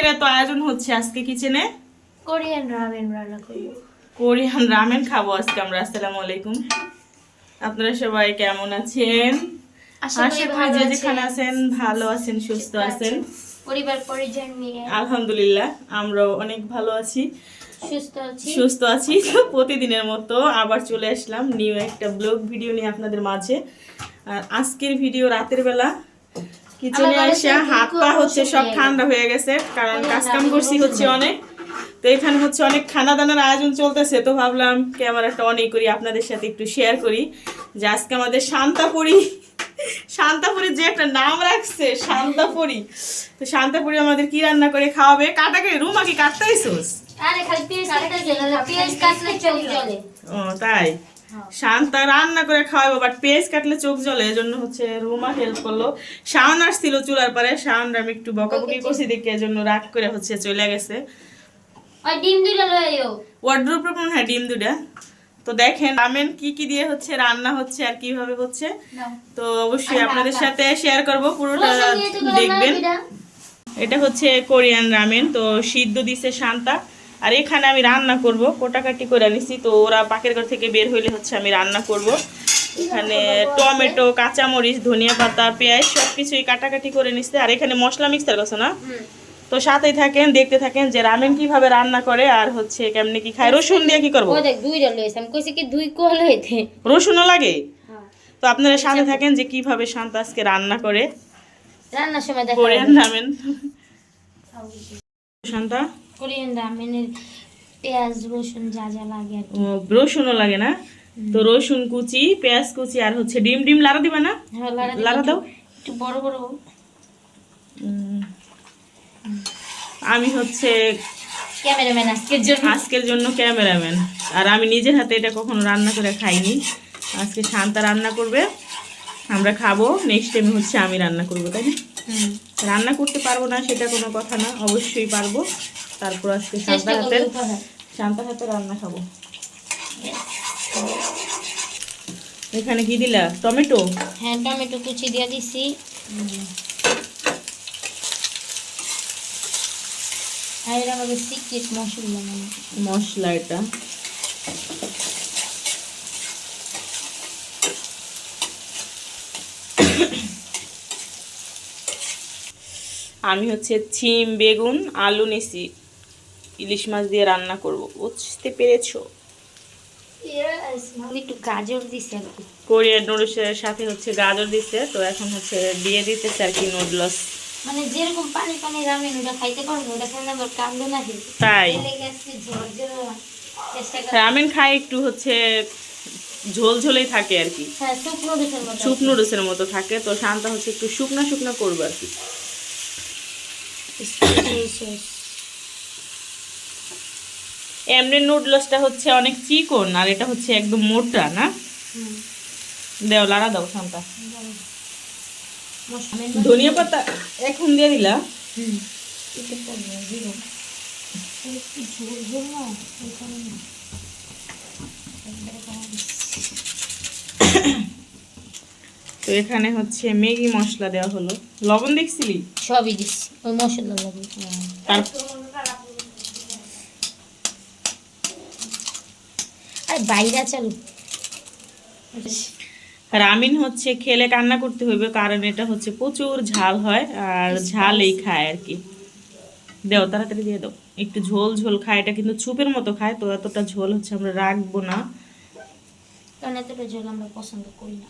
আজকের এত আয়োজন হচ্ছে আজকে কিচেনে? কোরিয়ান রামেন রান্না করব। কোরিয়ান রামেন খাব আজকে আমরা আসসালামু আলাইকুম। আপনারা সবাই কেমন আছেন? আশা আশা করি করি যে যেখানে আছেন ভালো আছেন সুস্থ আছেন। পরিবার পরিজন নিয়ে। আলহামদুলিল্লাহ আমরাও অনেক ভালো আছি। সুস্থ আছি। সুস্থ আছি প্রতিদিনের মতো আবার চলে আসলাম নিউ একটা ব্লগ ভিডিও নিয়ে আপনাদের মাঝে। আর আজকের ভিডিও রাতের বেলা কিচেনে এসে হাত পা হচ্ছে সব ঠান্ডা হয়ে গেছে কারণ কাজ কাম করছি হচ্ছে অনেক। তো এখানে হচ্ছে অনেক খানা দানার আয়োজন চলতেছে তো ভাবলাম ক্যামেরাটা অনেক করি আপনাদের সাথে একটু শেয়ার করি। যে আজকে আমাদের শান্তাপুরি শান্তাপুরি যে একটা নাম রাখছে শান্তাপুরি। তো শান্তাপুরি আমাদের কি রান্না করে খাওয়াবে? কাটাকে রুমা কি কাটতাইছোস? আরে খালি পেঁয়াজ কাটতে গেলে পেঁয়াজ কাটলে জ্বলে। ও তাই? শান্তা রান্না করে খাওয়াবো বাট পেঁয়াজ কাটলে চোখ জ্বলে এজন্য হচ্ছে রুমা হেল্প করল। শাওন আসছিল চুলার পরে শাওন আমি একটু বকাবকি করছি দেখে এজন্য রাগ করে হচ্ছে চলে গেছে। ওই ডিম দুটো লয়ে আইও। ওয়ার্ড্রোপ মনে হয় ডিম দুটা তো দেখেন রামেন কি কি দিয়ে হচ্ছে রান্না হচ্ছে আর কীভাবে হচ্ছে? তো অবশ্যই আপনাদের সাথে শেয়ার করব পুরোটা দেখবেন। এটা হচ্ছে কোরিয়ান রামেন তো সিদ্ধ দিছে শান্তা। আর এখানে আমি রান্না করব কোটাকাটি করে নিছি তো ওরা পাকের ঘর থেকে বের হইলে হচ্ছে আমি রান্না করব। এখানে টমেটো কাঁচামরিচ ধনিয়া পাতা পেঁয়াজ সব কিছুই কাটাকাটি করে নিচ্ছে আর এখানে মশলা মিক্সার করছ না? তো সাথেই থাকেন দেখতে থাকেন যে রামেন কীভাবে রান্না করে আর হচ্ছে কেমনে কি খায়। রসুন দিয়ে কি করব? রসুনও লাগে? হ্যাঁ। তো আপনারা সাথে থাকেন যে কীভাবে শান্ত আজকে রান্না করে। রান্নার সময় দেখা কোরিয়ান রামেন শান্তা? কোরিয়ান রামেনের পেঁয়াজ রসুন যা যা লাগে আর কি। রসুনও লাগে না? তো রসুন কুচি পেঁয়াজ কুচি আর হচ্ছে ডিম ডিম লাড়া দিবা না? হ্যাঁ, লাড়া দিলে লাড়া দাও। একটু- বড় বড়। উম, আমি হচ্ছে ক্যামেরাম্যান আজকের জন্য। আজকের জন্য ক্যামেরাম্যান। আর আমি নিজের হাতে এটা কখনো রান্না করে খাইনি। আজকে শান্তা রান্না করবে আমরা খাব নেক্সট টাইম হচ্ছে আমি রান্না করব তাই না? হুম। রান্না করতে পারব না সেটা কোনো কথা না অবশ্যই পারব। তারপর আজকে শান্তার চেষ্টা হাতে করলে উপায় হয়। শান্তার হাতে রান্না খাব। এখানে কি দিলা? টমেটো? হ্যাঁ টমেটো কুচি দিয়ে দিছি। আর এটা আমাদের সিক্রেট মশলা মানে মশলা এটা। আমি হচ্ছে ছিম বেগুন আলু নিছি। ইলিশ মাছ দিয়ে রান্না করব বুঝতে পেরেছ? একটু গাজর দিছি আর নুডলসের সাথে হচ্ছে গাজর দিচ্ছে তো এখন হচ্ছে দিয়ে দিতেছে আর কি নুডলস। মানে যেরকম পানি পানি রামেন ওটা খাইতে পারব ওটা খেলে আবার কান্দো না তাই। খেলে গেছে ঝরঝর চেষ্টা কর রামেন খাই একটু হচ্ছে ঝোল ঝোলেই থাকে আর কি। হ্যাঁ শুকনো মতো নুডলসের মতো থাকে তো শান্তা হচ্ছে একটু শুকনা শুকনা করব আর কি। এমনি নুডলসটা হচ্ছে অনেক চিকন আর এটা হচ্ছে একদম মোটা না। দেও লাড়া দাও শান্তা। ধনিয়া পাতা এখন দিয়ে দিলা। তো এখানে হচ্ছে ম্যাগি মশলা দেওয়া হলো। লবণ দেখছিলি সবই দিচ্ছি ওই মশলা লাগে তার বাইরে চালু রামিন হচ্ছে খেলে কান্না করতে হইবে কারণ এটা হচ্ছে প্রচুর ঝাল হয় আর ঝালেই খায় আর কি। দেও তাড়াতাড়ি দিয়ে দাও। একটু ঝোল ঝোল খায় এটা কিন্তু ছুপের মতো খায় তো এতটা ঝোল হচ্ছে আমরা রাখব না। কারণ এতটা ঝোল আমরা পছন্দ করি না।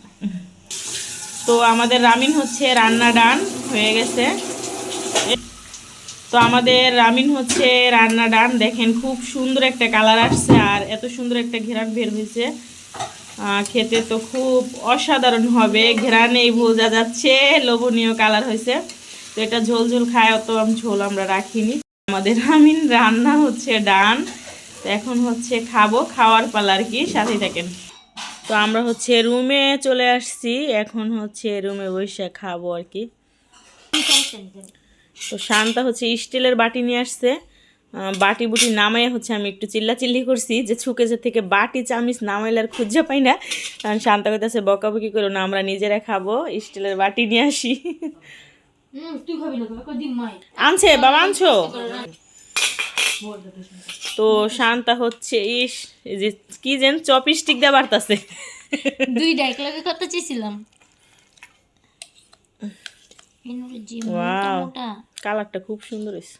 তো আমাদের রামিন হচ্ছে রান্না ডান হয়ে গেছে। তো আমাদের রামিন হচ্ছে রান্না ডান। দেখেন খুব সুন্দর একটা কালার আসছে আর এত সুন্দর একটা ঘেরান বের হয়েছে। খেতে তো খুব অসাধারণ হবে। ঘেরানেই বোঝা যাচ্ছে লোভনীয় কালার হয়েছে। তো এটা ঝোল ঝোল খায় অত ঝোল আমরা রাখিনি। আমাদের রামিন রান্না হচ্ছে ডান। তো এখন হচ্ছে খাব খাওয়ার পালা আর কি সাথে থাকেন। তো আমরা হচ্ছে রুমে চলে আসছি। এখন হচ্ছে রুমে বসে খাব আর কি। তো শান্তা হচ্ছে স্টিলের বাটি নিয়ে আসছে। বাটি বুটি নামাই হচ্ছে আমি একটু চিল্লা চিল্লি করছি যে ছুকেজের থেকে বাটি চামিচ নামাইলে আর খুঁজে পাই না। কারণ শান্তা কইতাছে বকাবকি করো না আমরা নিজেরা খাব স্টিলের বাটি নিয়ে আসি। আনছে বাবা আনছো? তো শান্তা হচ্ছে ইস এই যে কি যেন চপিস্টিক দিয়ে বাড়তাছে। দুইটা একলাগে কত চেয়েছিলাম। কালারটা খুব সুন্দর হয়েছে।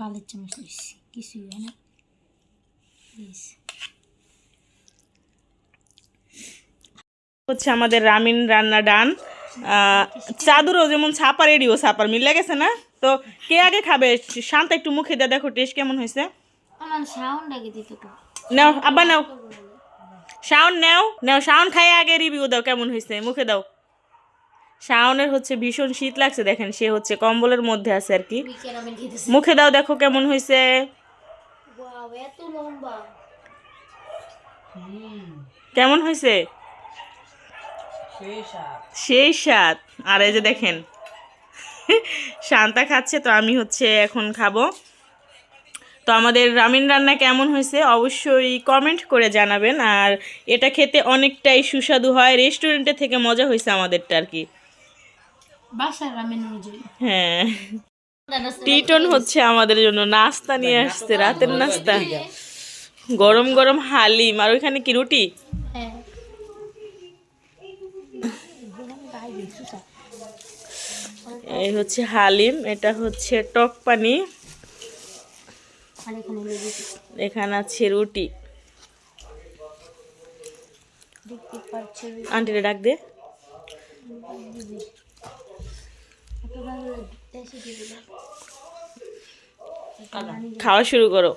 বালের চামচ নিচ্ছি কিছুই হয় না। হচ্ছে আমাদের রামিন রান্না ডান। চাদরও যেমন ছাপা রেডিও ছাপার মিলে গেছে না? তো কে আগে খাবে? শান্ত একটু মুখে দিয়ে দেখো টেস্ট কেমন হয়েছে? নাও আব্বা নাও। শাওন নাও নাও শাওন খাই আগে রিভিউ দাও কেমন হয়েছে। মুখে দাও। শাওনের হচ্ছে ভীষণ শীত লাগছে দেখেন সে হচ্ছে কম্বলের মধ্যে আছে আর কি। মুখে দাও দেখো কেমন হয়েছে ওয়াও এত লম্বা। কেমন হয়েছে সেই স্বাদ। আর এই যে দেখেন শান্তা খাচ্ছে তো আমি হচ্ছে এখন খাব। তো আমাদের রামিন রান্না কেমন হয়েছে অবশ্যই কমেন্ট করে জানাবেন। আর এটা খেতে অনেকটাই সুস্বাদু হয়। রেস্টুরেন্টে থেকে মজা হয়েছে আমাদেরটা আর কি। বাসার রামেন অনুযায়ী হ্যাঁ। টিটন হচ্ছে আমাদের জন্য নাস্তা নিয়ে আসছে রাতের নাস্তা। গরম গরম হালিম। আর ওইখানে কি রুটি? হ্যাঁ। এই হচ্ছে হালিম এটা হচ্ছে টক পানি। এখানে আছে রুটি। আন্টিরে ডাক দে। খাওয়া শুরু করো।